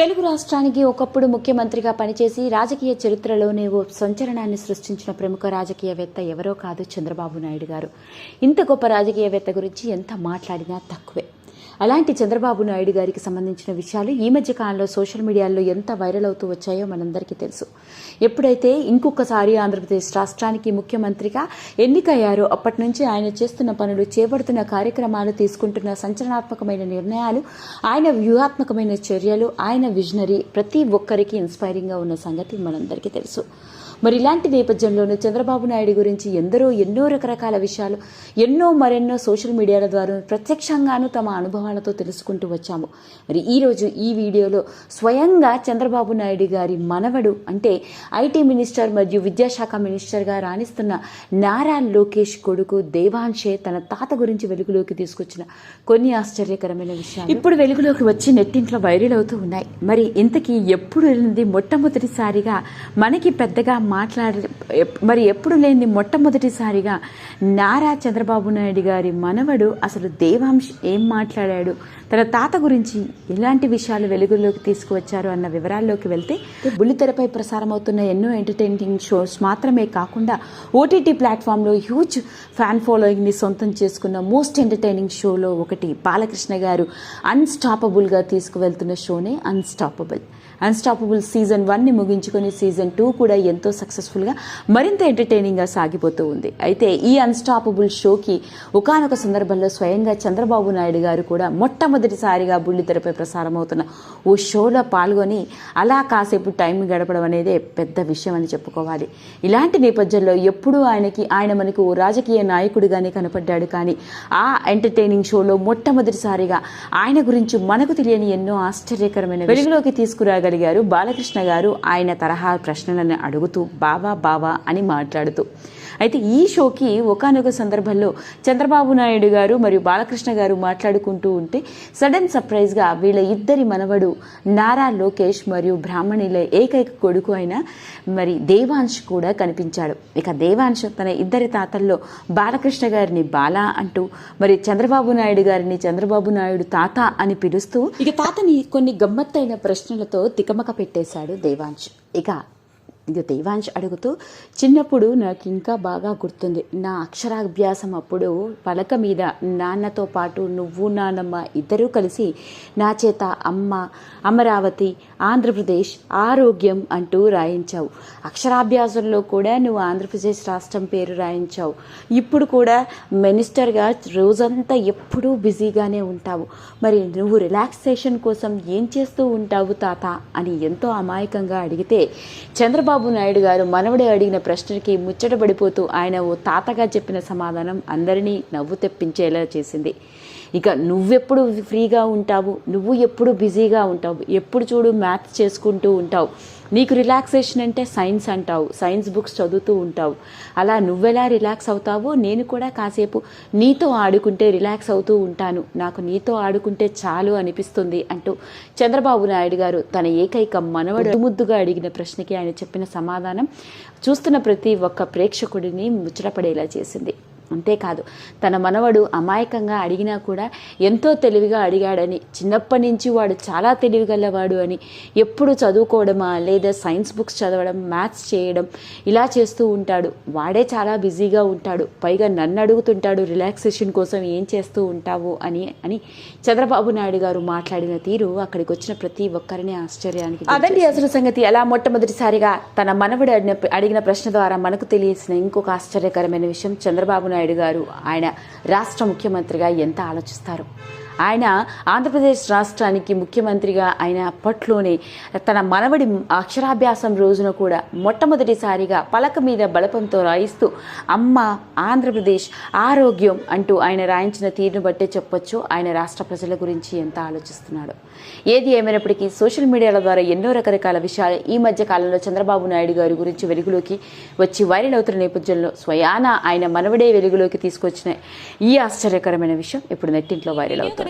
తెలుగు రాష్ట్రానికి ఒకప్పుడు ముఖ్యమంత్రిగా పనిచేసి రాజకీయ చరిత్రలోనే ఓ సంచలనాన్ని సృష్టించిన ప్రముఖ రాజకీయవేత్త ఎవరో కాదు చంద్రబాబు నాయుడు గారు. ఇంత గొప్ప రాజకీయవేత్త గురించి ఎంత మాట్లాడినా తక్కువే. అలాంటి చంద్రబాబు నాయుడు గారికి సంబంధించిన విషయాలు ఈ మధ్య కాలంలో సోషల్ మీడియాలో ఎంత వైరల్ అవుతూ వచ్చాయో మనందరికీ తెలుసు. ఎప్పుడైతే ఇంకొకసారి ఆంధ్రప్రదేశ్ రాష్ట్రానికి ముఖ్యమంత్రిగా ఎన్నికయ్యారో అప్పటి నుంచి ఆయన చేస్తున్న పనులు చేపడుతున్న కార్యక్రమాలు తీసుకుంటున్న సంచలనాత్మకమైన నిర్ణయాలు ఆయన వ్యూహాత్మకమైన చర్యలు ఆయన విజనరీ ప్రతి ఒక్కరికి ఇన్స్పైరింగ్గా ఉన్న సంగతి మనందరికీ తెలుసు. మరి ఇలాంటి నేపథ్యంలోనూ చంద్రబాబు నాయుడు గురించి ఎందరో ఎన్నో రకరకాల విషయాలు ఎన్నో మరెన్నో సోషల్ మీడియాల ద్వారా ప్రత్యక్షంగాను తమ వాళ్ళతో తెలుసుకుంటూ వచ్చాము. మరి ఈరోజు ఈ వీడియోలో స్వయంగా చంద్రబాబు నాయుడు గారి మనవడు అంటే ఐటీ మినిస్టర్ మరియు విద్యాశాఖ మినిస్టర్గా రాణిస్తున్న నారా లోకేష్ కొడుకు దేవాంశే తన తాత గురించి వెలుగులోకి తీసుకొచ్చిన కొన్ని ఆశ్చర్యకరమైన విషయాలు. ఇప్పుడు వెలుగులోకి వచ్చి నెట్టింట్లో వైరల్ అవుతూ ఉన్నాయి. మరి ఇంతకీ ఎప్పుడు వెళ్ళింది మొట్టమొదటిసారిగా మనకి పెద్దగా మాట్లాడ మరి ఎప్పుడు లేని మొట్టమొదటిసారిగా నారా చంద్రబాబు నాయుడు గారి మనవడు అసలు దేవాంశ్ ఏం మాట్లాడాడు? తన తాత గురించి ఎలాంటి విషయాలు వెలుగులోకి తీసుకువచ్చారు అన్న వివరాల్లోకి వెళ్తే బుల్లితెరపై ప్రసారమవుతున్న ఎన్నో ఎంటర్టైనింగ్ షోస్ మాత్రమే కాకుండా ఓటీటీ ప్లాట్ఫామ్లో హ్యూజ్ ఫ్యాన్ ఫాలోయింగ్ని సొంతం చేసుకున్న మోస్ట్ ఎంటర్టైనింగ్ షోలో ఒకటి బాలకృష్ణ గారు అన్స్టాపబుల్గా తీసుకువెళ్తున్న షోనే అన్స్టాపబుల్ అన్స్టాపబుల్ సీజన్ వన్ని ముగించుకొని సీజన్ టూ కూడా ఎంతో సక్సెస్ఫుల్గా మరింత ఎంటర్టైనింగ్గా సాగిపోతూ ఉంది. అయితే ఈ అన్స్టాపబుల్ షోకి ఒకానొక సందర్భంలో స్వయంగా చంద్రబాబు నాయుడు గారు కూడా మొట్టమొదటిసారిగా బుల్లితెరపై ప్రసారమవుతున్న ఓ షోలో పాల్గొని అలా కాసేపు టైం గడపడం అనేదే పెద్ద విషయం అని చెప్పుకోవాలి. ఇలాంటి నేపథ్యంలో ఎప్పుడూ ఆయనకి ఆయన మనకు ఓ రాజకీయ నాయకుడిగానే కనపడ్డాడు కానీ ఆ ఎంటర్టైనింగ్ షోలో మొట్టమొదటిసారిగా ఆయన గురించి మనకు తెలియని ఎన్నో ఆశ్చర్యకరమైన వెలుగులోకి తీసుకురాగలిగారు బాలకృష్ణ గారు ఆయన తరహా ప్రశ్నలను అడుగుతూ బావా బావా అని మాట్లాడుతూ. అయితే ఈ షోకి ఒకానొక సందర్భంలో చంద్రబాబు నాయుడు గారు మరియు బాలకృష్ణ గారు మాట్లాడుకుంటూ ఉంటే సడన్ సర్ప్రైజ్గా వీళ్ళ ఇద్దరి మనవడు నారా లోకేష్ మరియు బ్రాహ్మణుల ఏకైక కొడుకు అయిన మరి దేవాంశ్ కూడా కనిపించాడు. ఇక దేవాంశ్ తన ఇద్దరి తాతల్లో బాలకృష్ణ గారిని బాలా అంటూ మరి చంద్రబాబు నాయుడు గారిని చంద్రబాబు నాయుడు తాత అని పిలుస్తూ ఇక తాతని కొన్ని గమ్మత్తైన ప్రశ్నలతో తికమక పెట్టేశాడు దేవాంశ్. ఇక ఇది దేవాంశ్ అడుగుతూ చిన్నప్పుడు నాకు ఇంకా బాగా గుర్తుంది. నా అక్షరాభ్యాసం అప్పుడు పలక మీద నాన్నతో పాటు నువ్వు నాన్నమ్మ ఇద్దరూ కలిసి నా చేత అమ్మ అమరావతి ఆంధ్రప్రదేశ్ ఆరోగ్యం అంటూ రాయించావు. అక్షరాభ్యాసంలో కూడా నువ్వు ఆంధ్రప్రదేశ్ రాష్ట్రం పేరు రాయించావు. ఇప్పుడు కూడా మినిస్టర్గా రోజంతా ఎప్పుడూ బిజీగానే ఉంటావు. మరి నువ్వు రిలాక్సేషన్ కోసం ఏం చేస్తూ ఉంటావు తాత? అని ఎంతో అమాయకంగా అడిగితే చంద్రబాబు నాయుడు గారు మనవడే అడిగిన ప్రశ్నకి ముచ్చటపడిపోతూ ఆయన ఓ తాతగా చెప్పిన సమాధానం అందరినీ నవ్వు తెప్పించేలా చేసింది. ఇక నువ్వెప్పుడు ఫ్రీగా ఉంటావు? నువ్వు ఎప్పుడు బిజీగా ఉంటావు? ఎప్పుడు చూడు మ్యాథ్స్ చేసుకుంటూ ఉంటావు? నీకు రిలాక్సేషన్ అంటే సైన్స్ అంటావు సైన్స్ బుక్స్ చదువుతూ ఉంటావు. అలా నువ్వెలా రిలాక్స్ అవుతావో నేను కూడా కాసేపు నీతో ఆడుకుంటే రిలాక్స్ అవుతూ ఉంటాను. నాకు నీతో ఆడుకుంటే చాలు అనిపిస్తుంది అంటూ చంద్రబాబు నాయుడు గారు తన ఏకైక మనవడు ముద్దుగా అడిగిన ప్రశ్నకి ఆయన చెప్పిన సమాధానం చూస్తున్న ప్రతి ఒక్క ప్రేక్షకుడిని ముచ్చటపడేలా చేసింది. అంతేకాదు తన మనవడు అమాయకంగా అడిగినా కూడా ఎంతో తెలివిగా అడిగాడని చిన్నప్పటి నుంచి వాడు చాలా తెలివిగలవాడు అని ఎప్పుడు చదువుకోవడమా లేదా సైన్స్ బుక్స్ చదవడం మ్యాథ్స్ చేయడం ఇలా చేస్తూ ఉంటాడు. వాడే చాలా బిజీగా ఉంటాడు. పైగా నన్ను అడుగుతుంటాడు రిలాక్సేషన్ కోసం ఏం చేస్తూ ఉంటావు? అని అని చంద్రబాబు నాయుడు గారు మాట్లాడిన తీరు అక్కడికి వచ్చిన ప్రతి ఒక్కరిని ఆశ్చర్యానికి అదండి అసలు సంగతి. అలా మొట్టమొదటిసారిగా తన మనవడు అడిగిన అడిగిన ప్రశ్న ద్వారా మనకు తెలిసిన ఇంకొక ఆశ్చర్యకరమైన విషయం చంద్రబాబు నాయుడు గారు. ఆయన రాష్ట్ర ముఖ్యమంత్రిగా ఎంత ఆలోచిస్తారు? ఆయన ఆంధ్రప్రదేశ్ రాష్ట్రానికి ముఖ్యమంత్రిగా ఆయన అప్పట్లోనే తన మనవడి అక్షరాభ్యాసం రోజున కూడా మొట్టమొదటిసారిగా పలక మీద బలపంతో రాయిస్తూ అమ్మ ఆంధ్రప్రదేశ్ ఆరోగ్యం అంటూ ఆయన రాయించిన తీరును బట్టే చెప్పొచ్చు ఆయన రాష్ట్ర ప్రజల గురించి ఎంత ఆలోచిస్తున్నాడు. ఏది ఏమైనప్పటికీ సోషల్ మీడియాల ద్వారా ఎన్నో రకరకాల విషయాలు ఈ మధ్య కాలంలో చంద్రబాబు నాయుడు గారి గురించి వెలుగులోకి వచ్చి వైరల్ అవుతున్న నేపథ్యంలో స్వయాన ఆయన మనవడే వెలుగులోకి తీసుకొచ్చిన ఈ ఆశ్చర్యకరమైన విషయం ఇప్పుడు నెట్టింట్లో వైరల్ అవుతుంది.